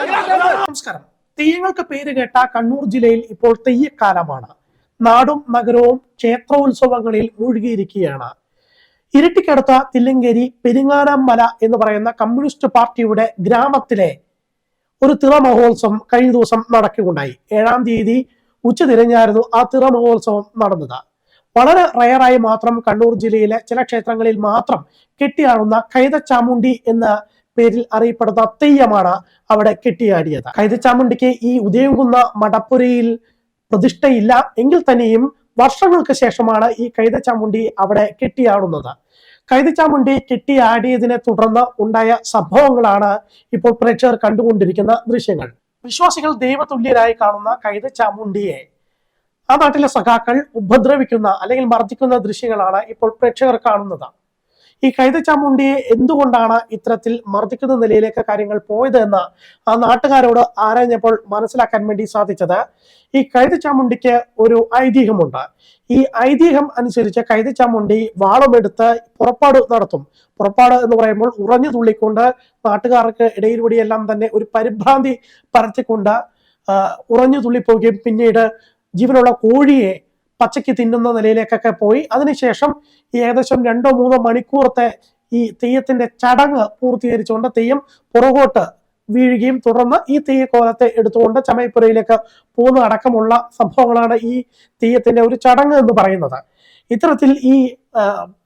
നമസ്കാരം. തെയ്യങ്ങൾക്ക് പേര് കേട്ട കണ്ണൂർ ജില്ലയിൽ ഇപ്പോൾ തെയ്യക്കാലമാണ്. നാടും നഗരവും ക്ഷേത്രോത്സവങ്ങളിൽ മുഴുകിയിരിക്കുകയാണ് ഇരട്ടിക്കടുത്ത തില്ലങ്കേരി പെരിങ്ങാനം മല എന്ന് പറയുന്ന കമ്മ്യൂണിസ്റ്റ് പാർട്ടിയുടെ ഗ്രാമത്തിലെ ഒരു തിറ മഹോത്സവം കഴിഞ്ഞ ദിവസം നടക്കുകയുണ്ടായി. ഏഴാം തീയതി ഉച്ച തിരഞ്ഞായിരുന്നു ആ തിറ മഹോത്സവം നടന്നത്. വളരെ റയറായി മാത്രം കണ്ണൂർ ജില്ലയിലെ ചില ക്ഷേത്രങ്ങളിൽ മാത്രം കെട്ടിയാടുന്ന കൈതച്ചാമുണ്ടി എന്ന പേരിൽ അറിയപ്പെടുന്ന തെയ്യമാണ് അവിടെ കെട്ടിയാടിയത്. കൈതച്ചാമുണ്ടിക്ക് ഈ ഉദയംകുന്ന മടപ്പുരയിൽ പ്രതിഷ്ഠയില്ല എങ്കിൽ തന്നെയും വർഷങ്ങൾക്ക് ശേഷമാണ് ഈ കൈതച്ചാമുണ്ടി അവിടെ കെട്ടിയാടുന്നത്. കൈതച്ചാമുണ്ടി കെട്ടിയാടിയതിനെ തുടർന്ന് ഉണ്ടായ സംഭവങ്ങളാണ് ഇപ്പോൾ പ്രേക്ഷകർ കണ്ടുകൊണ്ടിരിക്കുന്ന ദൃശ്യങ്ങൾ. വിശ്വാസികൾ ദൈവതുല്യരായി കാണുന്ന കൈതച്ചാമുണ്ടിയെ ആ നാട്ടിലെ സഖാക്കൾ ഉപദ്രവിക്കുന്ന അല്ലെങ്കിൽ മർദ്ദിക്കുന്ന ദൃശ്യങ്ങളാണ് ഇപ്പോൾ പ്രേക്ഷകർ കാണുന്നത്. ഈ കൈതച്ചാമുണ്ടിയെ എന്തുകൊണ്ടാണ് ഇത്തരത്തിൽ മർദ്ദിക്കുന്ന നിലയിലേക്ക് കാര്യങ്ങൾ പോയത് എന്ന് ആ നാട്ടുകാരോട് ആരാഞ്ഞപ്പോൾ മനസ്സിലാക്കാൻ വേണ്ടി സാധിച്ചത് ഈ കൈതച്ചാമുണ്ടിക്ക് ഒരു ഐതിഹ്യമുണ്ട്. ഈ ഐതിഹ്യം അനുസരിച്ച് കൈതച്ചാമുണ്ടി വാളമെടുത്ത് പുറപ്പാട് നടത്തും. പുറപ്പാട് എന്ന് പറയുമ്പോൾ ഉറഞ്ഞു തുള്ളിക്കൊണ്ട് നാട്ടുകാർക്ക് ഇടയിലൂടെയെല്ലാം തന്നെ ഒരു പരിഭ്രാന്തി പരത്തിക്കൊണ്ട് ഉറഞ്ഞു തുള്ളിപ്പോവുകയും പിന്നീട് ജീവനുള്ള കോഴിയെ പച്ചയ്ക്ക് തിന്നുന്ന നിലയിലേക്കൊക്കെ പോയി. അതിനുശേഷം ഏകദേശം രണ്ടോ മൂന്നോ മണിക്കൂറത്തെ ഈ തെയ്യത്തിന്റെ ചടങ്ങ് പൂർത്തീകരിച്ചുകൊണ്ട് തെയ്യം പുറകോട്ട് വീഴുകയും തുടർന്ന് ഈ തെയ്യക്കോലത്തെ എടുത്തുകൊണ്ട് ചമയപ്പുരയിലേക്ക് പോകുന്ന അടക്കമുള്ള സംഭവങ്ങളാണ് ഈ തെയ്യത്തിന്റെ ഒരു ചടങ്ങ് എന്ന് പറയുന്നത്. ഇത്തരത്തിൽ ഈ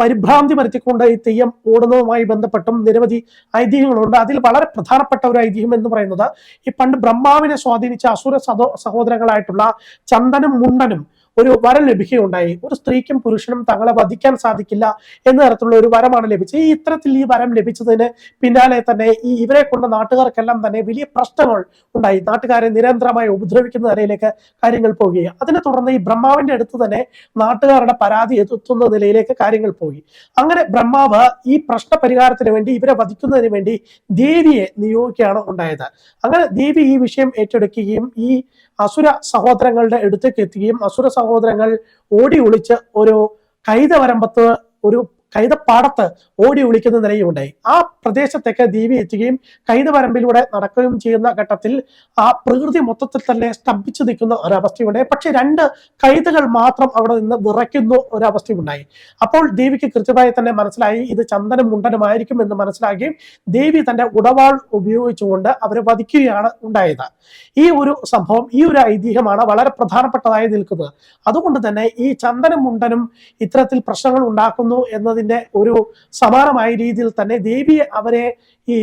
പരിഭ്രാന്തി വരുത്തിക്കൊണ്ട് ഈ തെയ്യം ഓടുന്നതുമായി ബന്ധപ്പെട്ടും നിരവധി ഐതിഹ്യങ്ങളുണ്ട്. അതിൽ വളരെ പ്രധാനപ്പെട്ട ഒരു ഐതിഹ്യം എന്ന് പറയുന്നത് ഈ പണ്ട് ബ്രഹ്മാവിനെ സ്വാധീനിച്ച അസുര സഹോ സഹോദരങ്ങളായിട്ടുള്ള ചന്ദനും മുണ്ടനും ഒരു വരം ലഭിക്കുകയുണ്ടായി. ഒരു സ്ത്രീക്കും പുരുഷനും തങ്ങളെ വധിക്കാൻ സാധിക്കില്ല എന്ന തരത്തിലുള്ള ഒരു വരമാണ് ലഭിച്ചത്. ഈ ഇത്തരത്തിൽ ഈ വരം ലഭിച്ചതിന് പിന്നാലെ തന്നെ ഈ ഇവരെ കൊണ്ട് നാട്ടുകാർക്കെല്ലാം തന്നെ വലിയ പ്രശ്നങ്ങൾ ഉണ്ടായി. നാട്ടുകാരെ നിരന്തരമായി ഉപദ്രവിക്കുന്ന നിലയിലേക്ക് കാര്യങ്ങൾ പോവുകയും. അതിനെ തുടർന്ന് ഈ ബ്രഹ്മാവിന്റെ അടുത്ത് തന്നെ നാട്ടുകാരുടെ പരാതി എത്തുന്ന നിലയിലേക്ക് കാര്യങ്ങൾ പോയി. അങ്ങനെ ബ്രഹ്മാവ് ഈ പ്രശ്ന പരിഹാരത്തിന് വേണ്ടി ഇവരെ വധിക്കുന്നതിന് വേണ്ടി ദേവിയെ നിയോഗിക്കുകയാണ് ഉണ്ടായത്. അങ്ങനെ ദേവി ഈ വിഷയം ഏറ്റെടുക്കുകയും ഈ അസുര സഹോദരങ്ങളുടെ അടുത്തേക്ക് എത്തുകയും അസുര സഹോദരങ്ങൾ ഓടി ഒളിച്ച് ഒരു കൈതവരമ്പത്ത് ഒരു കൈതപ്പാടത്ത് ഓടി ഒളിക്കുന്ന നിലയുണ്ടായി ആ പ്രദേശത്തേക്ക് ദീപി എത്തുകയും കൈതപരമ്പിലൂടെ നടക്കുകയും ചെയ്യുന്ന ഘട്ടത്തിൽ ആ പ്രകൃതി മൊത്തത്തിൽ തന്നെ സ്തംഭിച്ചു നിൽക്കുന്ന ഒരവസ്ഥയുണ്ടായി പക്ഷെ രണ്ട് കൈതകൾ മാത്രം അവിടെ നിന്ന് വിറയ്ക്കുന്ന ഒരവസ്ഥയുണ്ടായി അപ്പോൾ ദേവിക്ക് കൃത്യമായി തന്നെ മനസ്സിലായി ഇത് ചന്ദനം മുണ്ടനുമായിരിക്കും എന്ന് മനസ്സിലാക്കുകയും ദേവി തന്റെ ഉടവാൾ ഉപയോഗിച്ചുകൊണ്ട് അവരെ വധിക്കുകയാണ് ഉണ്ടായത്. ഈ ഒരു സംഭവം ഈ ഒരു ഐതിഹ്യമാണ് വളരെ പ്രധാനപ്പെട്ടതായി നിൽക്കുന്നത്. അതുകൊണ്ട് തന്നെ ഈ ചന്ദനം മുണ്ടനും ഇത്തരത്തിൽ പ്രശ്നങ്ങൾ ഉണ്ടാക്കുന്നു എന്നതിന്റെ ഒരു സമാനമായ രീതിയിൽ തന്നെ ദേവി അവരെ ഈ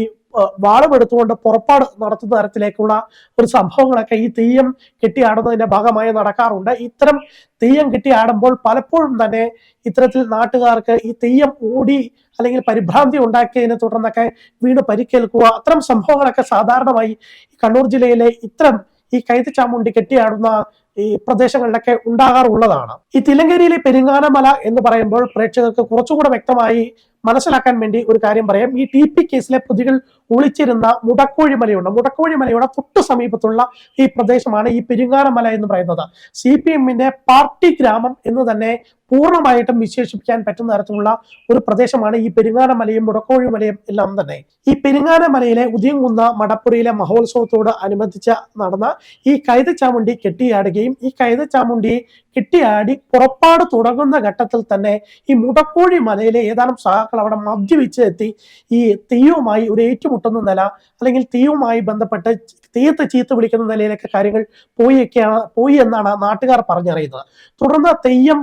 വാളമെടുത്തുകൊണ്ട് പുറപ്പാട് നടത്തുന്ന തരത്തിലേക്കുള്ള ഒരു സംഭവങ്ങളൊക്കെ ഈ തെയ്യം കെട്ടിയാടുന്നതിന്റെ ഭാഗമായി നടക്കാറുണ്ട്. ഇത്തരം തെയ്യം കെട്ടിയാടുമ്പോൾ പലപ്പോഴും തന്നെ ഇത്തരത്തിൽ നാട്ടുകാർക്ക് ഈ തെയ്യം ഓടി അല്ലെങ്കിൽ പരിഭ്രാന്തി ഉണ്ടാക്കിയതിനെ തുടർന്നൊക്കെ വീണ് പരിക്കേൽക്കുക അത്തരം സംഭവങ്ങളൊക്കെ സാധാരണമായി കണ്ണൂർ ജില്ലയിലെ ഇത്തരം ഈ കൈതച്ചാമുണ്ടി കെട്ടിയാടുന്ന ഈ പ്രദേശങ്ങളിലൊക്കെ ഉണ്ടാകാറുള്ളതാണ്. ഈ തിലങ്കേരിയിലെ പെരിങ്ങാനമല എന്ന് പറയുമ്പോൾ പ്രേക്ഷകർക്ക് കുറച്ചുകൂടെ വ്യക്തമായി മനസ്സിലാക്കാൻ വേണ്ടി ഒരു കാര്യം പറയാം. ഈ ടി പി കേസിലെ പ്രതികൾ ഒളിച്ചിരുന്ന മുടക്കോഴി മലയുണ്ട് മുടക്കോഴി മലയുടെ തൊട്ടു സമീപത്തുള്ള ഈ പ്രദേശമാണ് ഈ പെരിങ്ങാനമല എന്ന് പറയുന്നത്. സി പി എമ്മിന്റെ പാർട്ടി ഗ്രാമം എന്ന് തന്നെ പൂർണമായിട്ടും വിശേഷിപ്പിക്കാൻ പറ്റുന്ന തരത്തിലുള്ള ഒരു പ്രദേശമാണ് ഈ പെരിങ്ങാനമലയും മുടക്കോഴി മലയും എല്ലാം തന്നെ. ഈ പെരിങ്ങാനമലയിലെ ഉദയംകുന്ന മടപ്പുരയിലെ മഹോത്സവത്തോട് അനുബന്ധിച്ച് നടന്ന ഈ കൈതച്ചാമുണ്ടി കെട്ടിയാടുകയും ഈ കൈതച്ചാമുണ്ടി കെട്ടിയാടി പുറപ്പാട് തുടങ്ങുന്ന ഘട്ടത്തിൽ തന്നെ ഈ മുടക്കോഴി മലയിലെ ഏതാനും സഹാക്കൾ അവിടെ മദ്യപിച്ച് എത്തി ഈ തെയ്യവുമായി ഒരു ഏറ്റുമുട്ടുന്ന നില അല്ലെങ്കിൽ തെയ്യവുമായി ബന്ധപ്പെട്ട് തെയ്യത്തെ ചീത്ത വിളിക്കുന്ന നിലയിലൊക്കെ കാര്യങ്ങൾ പോയൊക്കെയാണ് പോയി എന്നാണ് നാട്ടുകാർ പറഞ്ഞറിയുന്നത്. തുടർന്ന് തെയ്യം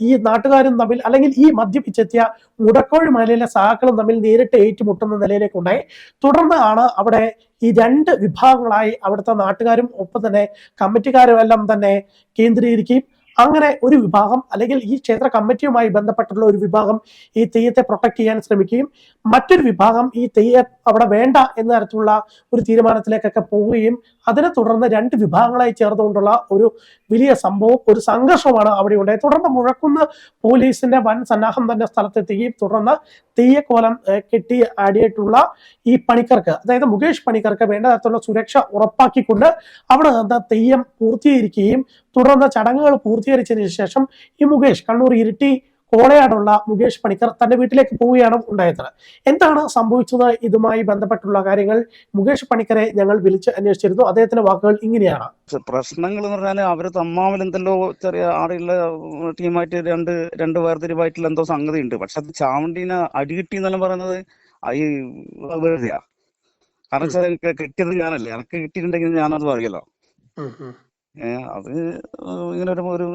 ഈ നാട്ടുകാരും തമ്മിൽ അല്ലെങ്കിൽ ഈ മദ്യപിച്ചെത്തിയ മുടക്കോഴി മലയിലെ സഹാക്കളും തമ്മിൽ നേരിട്ട് ഏറ്റുമുട്ടുന്ന നിലയിലേക്ക് ഉണ്ടായി തുടർന്ന് ആണ് അവിടെ ഈ രണ്ട് വിഭാഗങ്ങളായി അവിടുത്തെ നാട്ടുകാരും ഒപ്പം തന്നെ കമ്മിറ്റിക്കാരും എല്ലാം തന്നെ കേന്ദ്രീകരിക്കുകയും അങ്ങനെ ഒരു വിഭാഗം അല്ലെങ്കിൽ ഈ ക്ഷേത്ര കമ്മിറ്റിയുമായി ബന്ധപ്പെട്ടുള്ള ഒരു വിഭാഗം ഈ തെയ്യത്തെ പ്രൊട്ടക്ട് ചെയ്യാൻ ശ്രമിക്കുകയും മറ്റൊരു വിഭാഗം ഈ തെയ്യം അവിടെ വേണ്ട എന്ന തരത്തിലുള്ള ഒരു തീരുമാനത്തിലേക്കൊക്കെ പോവുകയും അതിനെ തുടർന്ന് രണ്ട് വിഭാഗങ്ങളായി ചേർന്നുകൊണ്ടുള്ള ഒരു വലിയ സംഭവം ഒരു സംഘർഷമാണ് അവിടെ ഉണ്ടായത്. തുടർന്ന് മുഴക്കുന്ന് പോലീസിന്റെ വൻ സന്നാഹം തന്നെ സ്ഥലത്തെത്തുകയും തുടർന്ന് തെയ്യക്കോലം കെട്ടി ആടിയിട്ടുള്ള ഈ പണിക്കർക്ക് അതായത് മുകേഷ് പണിക്കർക്ക് വേണ്ട തരത്തിലുള്ള സുരക്ഷ ഉറപ്പാക്കിക്കൊണ്ട് അവിടെ നിന്ന് തെയ്യം പൂർത്തീകരിക്കുകയും തുടർന്ന് ചടങ്ങുകൾ പൂർത്തീകരിച്ചതിന് ശേഷം ഈ മുകേഷ് കണ്ണൂർ ഇരിട്ടി കോളയാടുള്ള മുകേഷ് പണിക്കർ തന്റെ വീട്ടിലേക്ക് പോവുകയാണ് ഉണ്ടായത്. എന്താണ് സംഭവിച്ചത്? ഇതുമായി ബന്ധപ്പെട്ടുള്ള കാര്യങ്ങൾ മുകേഷ് പണിക്കരെ ഞങ്ങൾ വിളിച്ച് അന്വേഷിച്ചിരുന്നു. അദ്ദേഹത്തിന്റെ വാക്കുകൾ ഇങ്ങനെയാണ്. പ്രശ്നങ്ങൾ എന്ന് പറഞ്ഞാൽ അവർ തമ്മാവിൽ എന്തെല്ലോ ചെറിയ ആടെയുള്ള ടീമായിട്ട് രണ്ട് രണ്ട് വേർതിരിവായിട്ടുള്ള എന്തോ സംഗതി ഉണ്ട് പക്ഷെ അത് ചാവണ്ടീനെ അടികിട്ടി എന്നെല്ലാം പറയുന്നത് ഈ വെറുതെയാ. കാരണം വെച്ചാൽ കിട്ടിയത് ഞാനല്ലേ. എനിക്ക് കിട്ടിയിട്ടുണ്ടെങ്കിൽ ഞാനത് പറയല്ലോ. അത് ഇങ്ങനെ ഒരു ഒരു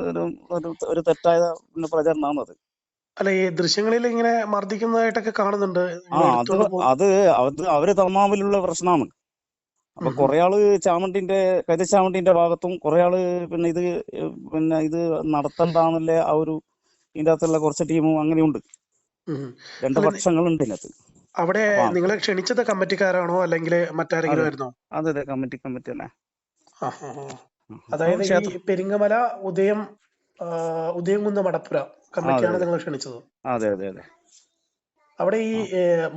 ഒരു- ഒരു തെറ്റായ പിന്നെ പ്രചരണമാണ് അത്. അല്ല ഈ ദൃശ്യങ്ങളിൽ ഇങ്ങനെ മർദ്ദിക്കുന്നതായിട്ടൊക്കെ കാണുന്നുണ്ട്. ആ അത് അത് അത് അവർ തമ്മാമിലുള്ള പ്രശ്നമാണ്. അപ്പൊ കൊറേ ആൾ ചാമണ്ടിന്റെ കൈത ചാമണ്ടിന്റെ ഭാഗത്തും കുറെ ആൾ പിന്നെ ഇത് പിന്നെ ഇത് നടത്തണ്ടാന്നുള്ള ആ ഒരു ഇതിന്റെ അകത്തുള്ള കുറച്ച് ടീമും അങ്ങനെയുണ്ട്. രണ്ട് പക്ഷങ്ങളുണ്ട് ഇതിനകത്ത്. അവിടെ നിങ്ങളെ ക്ഷണിച്ചത് കമ്മിറ്റിക്കാരാണോ അല്ലെങ്കിൽ മറ്റാരെങ്കിലും അതെ. ആയിരുന്നോ? അതെ അതെ കമ്മിറ്റി കമ്മിറ്റി തന്നെ. അതായത് ഈ പെരിങ്ങമല ഉദയം ഉദയംകുന്ന മടപ്പുര കമ്മിറ്റിയാണ് നിങ്ങൾ ക്ഷണിച്ചത്. അതെ അതെ അതെ. അവിടെ ഈ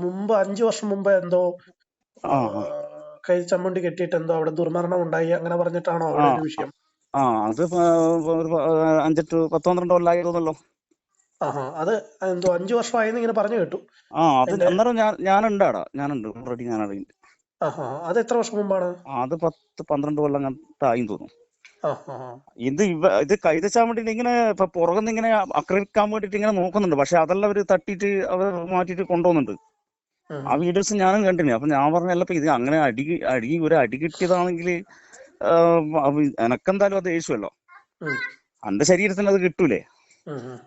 മുമ്പ് അഞ്ചു വർഷം മുമ്പ് എന്തോ കൈ ചമ്മണ്ടി കെട്ടിയിട്ട് എന്തോ അവിടെ ദുർമരണം ഉണ്ടായി അങ്ങനെ പറഞ്ഞിട്ടാണോ അവിടെ. ഒരു വിഷയം? ആ അത് അഞ്ചെട്ട് പത്ത് പന്ത്രണ്ട് കൊല്ലമായി തോന്നല്ലോ ആഹാ. അത് എന്തോ അഞ്ചു വർഷമായെന്ന് ഇങ്ങനെ പറഞ്ഞു കേട്ടു. ആ അത് അന്നേരം ഞാൻ ഞാനുണ്ട് അവിടെ. ഞാനുണ്ട്. ഓൾറെഡി ഞാൻ ഉണ്ട് ആഹാ അത് എത്ര വർഷം മുമ്പാണ്? അത് പത്ത് പന്ത്രണ്ട് കൊല്ലം ആയി തോന്നുന്നു. ഇത് ഇവ ഇത് കൈതച്ചാൻ വേണ്ടിട്ട് ഇങ്ങനെ ഇപ്പൊ പുറകുന്ന് ഇങ്ങനെ ആക്രമിക്കാൻ വേണ്ടിട്ട് ഇങ്ങനെ നോക്കുന്നുണ്ട്. പക്ഷെ അതെല്ലാം അവർ തട്ടിയിട്ട് അവർ മാറ്റിട്ട് കൊണ്ടുപോകുന്നുണ്ട് ആ വീഡിയോസ് ഞാനും കണ്ടിന് അപ്പൊ ഞാൻ പറഞ്ഞല്ല ഇത് അങ്ങനെ അടി അടി ഒരു അടി കിട്ടിയതാണെങ്കിൽ എനക്കെന്തായാലും അത് യേശുവല്ലോ അന്റെ എന്റെ ശരീരത്തിന് അത് കിട്ടൂലേ.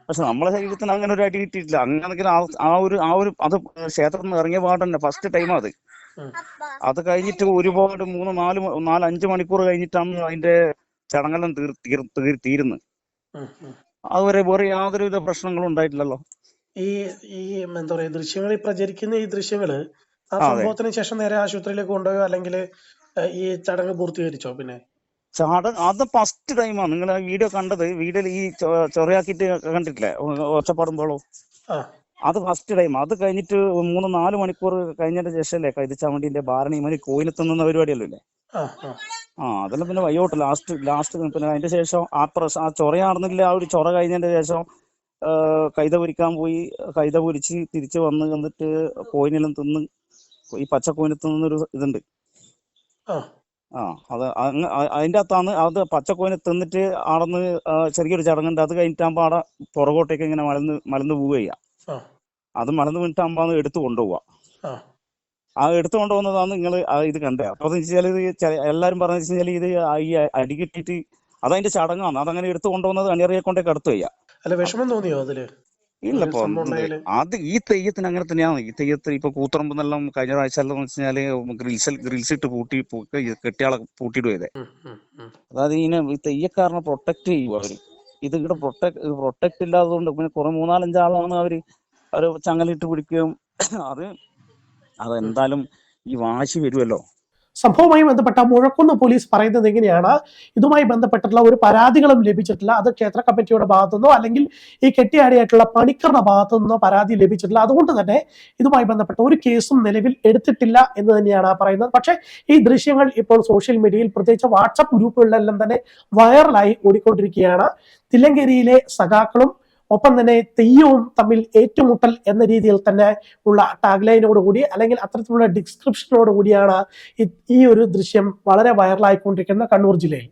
പക്ഷെ നമ്മളെ ശരീരത്തിന് അങ്ങനെ ഒരു അടി കിട്ടിയിട്ടില്ല. അങ്ങനെ ആ- ഒരു ആ ഒരു അത് ക്ഷേത്രത്തിൽ നിന്ന് ഇറങ്ങിയ പാടന്നെ. ഫസ്റ്റ് ടൈം അത്. അത് കഴിഞ്ഞിട്ട് ഒരുപാട് മൂന്ന് നാല് നാല് അഞ്ച് മണിക്കൂർ കഴിഞ്ഞിട്ടാണ് അതിന്റെ ചടങ്ങെല്ലാം തീർ തീർ തീർ തീരുന്നത്. അതുവരെ വേറെ യാതൊരുവിധ പ്രശ്നങ്ങളും ഉണ്ടായിട്ടില്ലല്ലോ. ഈ ഈ എന്താ പറയാ ദൃശ്യങ്ങളിൽ പ്രചരിക്കുന്ന ഈ ദൃശ്യങ്ങൾ ആ. സംഭവത്തിന് ശേഷം നേരെ ആശുപത്രിയിലേക്ക് കൊണ്ടുപോയോ? അല്ലെങ്കിൽ ഈ ചടങ്ങ് പൂർത്തീകരിച്ചോ പിന്നെ? ചടങ്ങ് അത് ഫസ്റ്റ് ടൈമാണ് നിങ്ങൾ വീഡിയോ കണ്ടത് വീഡിയോയിൽ ഈ ചൊറയാക്കിയിട്ട് കണ്ടിട്ടില്ലേ? ഒച്ചപ്പാടുമ്പോളോ അത് ഫസ്റ്റ് ടൈം അത് കഴിഞ്ഞിട്ട് മൂന്ന് നാല് മണിക്കൂർ കഴിഞ്ഞതിന്റെ ശേഷമല്ലേ കൈതച്ചാവണ്ടിന്റെ ഭാരണി മണി കോയിലെത്തുന്ന പരിപാടിയല്ലോ? ആ അതെല്ലാം പിന്നെ വയ്യോട്ട്. ലാസ്റ്റ് ലാസ്റ്റ് പിന്നെ അതിന്റെ ശേഷം ആ പ്രശ്നം ആ ചൊറയാണെന്നില്ല ആ ഒരു ചൊറ കഴിഞ്ഞതിന്റെ ശേഷം കൈത പൊരിക്കാൻ പോയി. കൈത പൊരിച്ച് തിരിച്ചു വന്ന് എന്നിട്ട് കോയിനെല്ലാം തിന്ന് ഈ പച്ച കോയിനെ തിന്നൊരു ഇതുണ്ട്. ആ. അത് അതിന്റെ അകത്താണ് അത് പച്ചക്കോയിനെ തിന്നിട്ട് ആടന്ന് ചെറിയൊരു ചടങ്ങുണ്ട്. അത് കഴിഞ്ഞിട്ടാകുമ്പോ ആടെ പുറകോട്ടേക്ക് ഇങ്ങനെ മലന്ന് മലന്ന് പോവുക അത് മലന്ന് വീണിട്ട് അത് എടുത്തു കൊണ്ടുപോവാ. ആ. എടുത്തു കൊണ്ടുപോകുന്നതാണ് നിങ്ങൾ ഇത് കണ്ടത് അപ്പൊ എന്ന് വെച്ചാൽ ഇത് എല്ലാരും പറഞ്ഞു വെച്ചാൽ ഇത് ഈ അടി കിട്ടിയിട്ട് അതതിന്റെ ചടങ്ങാണ് അതങ്ങനെ എടുത്തു കൊണ്ടുപോകുന്നത് അണിയറിയെ കൊണ്ടേ കടത്തു അല്ല വിഷമം തോന്നിയോ അതിൽ? ഇല്ല ഇപ്പൊ അത് ഈ തെയ്യത്തിന് അങ്ങനെ തന്നെയാണ്. ഈ തെയ്യത്തിന് ഇപ്പൊ കൂത്തറമ്പെന്നെല്ലാം കഴിഞ്ഞ പ്രാവശ്യം എല്ലാം വെച്ച് കഴിഞ്ഞാൽ ഗ്രിൽസ് ഗ്രിൽസ് ഇട്ട് പൂട്ടി കെട്ടിയാളെ പൂട്ടിയിട്ട് പോയതേ. ഉം, ഉം, ഉം. അതായത് ഇതിനെ ഈ തെയ്യക്കാരനെ പ്രൊട്ടക്ട് ചെയ്യും അവർ. ഇത് ഇവിടെ പ്രൊട്ടക്ട് പ്രൊട്ടക്ട് ഇല്ലാത്തതുകൊണ്ട് പിന്നെ കുറെ മൂന്നാലഞ്ചാളാണ് അവർ അവർ ചങ്ങലിട്ട് പിടിക്കുകയും അത് അതെന്തായാലും ഈ വാശി വരുമല്ലോ സംഭവവുമായി ബന്ധപ്പെട്ട മുഴക്കുന്ന പോലീസ് പറയുന്നത് എങ്ങനെയാണ് ഇതുമായി ബന്ധപ്പെട്ടിട്ടുള്ള ഒരു പരാതികളും ലഭിച്ചിട്ടില്ല. അത് ക്ഷേത്ര കമ്മിറ്റിയുടെ ഭാഗത്തുനിന്നോ അല്ലെങ്കിൽ ഈ കെട്ടിയാടിയായിട്ടുള്ള പണിക്കറുടെ ഭാഗത്തു നിന്നോ പരാതി ലഭിച്ചിട്ടില്ല. അതുകൊണ്ട് തന്നെ ഇതുമായി ബന്ധപ്പെട്ട ഒരു കേസും നിലവിൽ എടുത്തിട്ടില്ല എന്ന് തന്നെയാണ് പറയുന്നത്. പക്ഷേ ഈ ദൃശ്യങ്ങൾ ഇപ്പോൾ സോഷ്യൽ മീഡിയയിൽ പ്രത്യേകിച്ച് വാട്സപ്പ് ഗ്രൂപ്പുകളിലെല്ലാം തന്നെ വൈറലായി ഓടിക്കൊണ്ടിരിക്കുകയാണ്. തില്ലങ്കേരിയിലെ സഖാക്കളും ഒപ്പം തന്നെ തെയ്യവും തമ്മിൽ ഏറ്റുമുട്ടൽ എന്ന രീതിയിൽ തന്നെ ഉള്ള ടാഗ്ലൈനോട് കൂടി അല്ലെങ്കിൽ അത്തരത്തിലുള്ള ഡിസ്ക്രിപ്ഷനോട് കൂടിയാണ് ഈ- ഈ ഒരു ദൃശ്യം വളരെ വൈറലായിക്കൊണ്ടിരിക്കുന്ന കണ്ണൂർ ജില്ലയിൽ.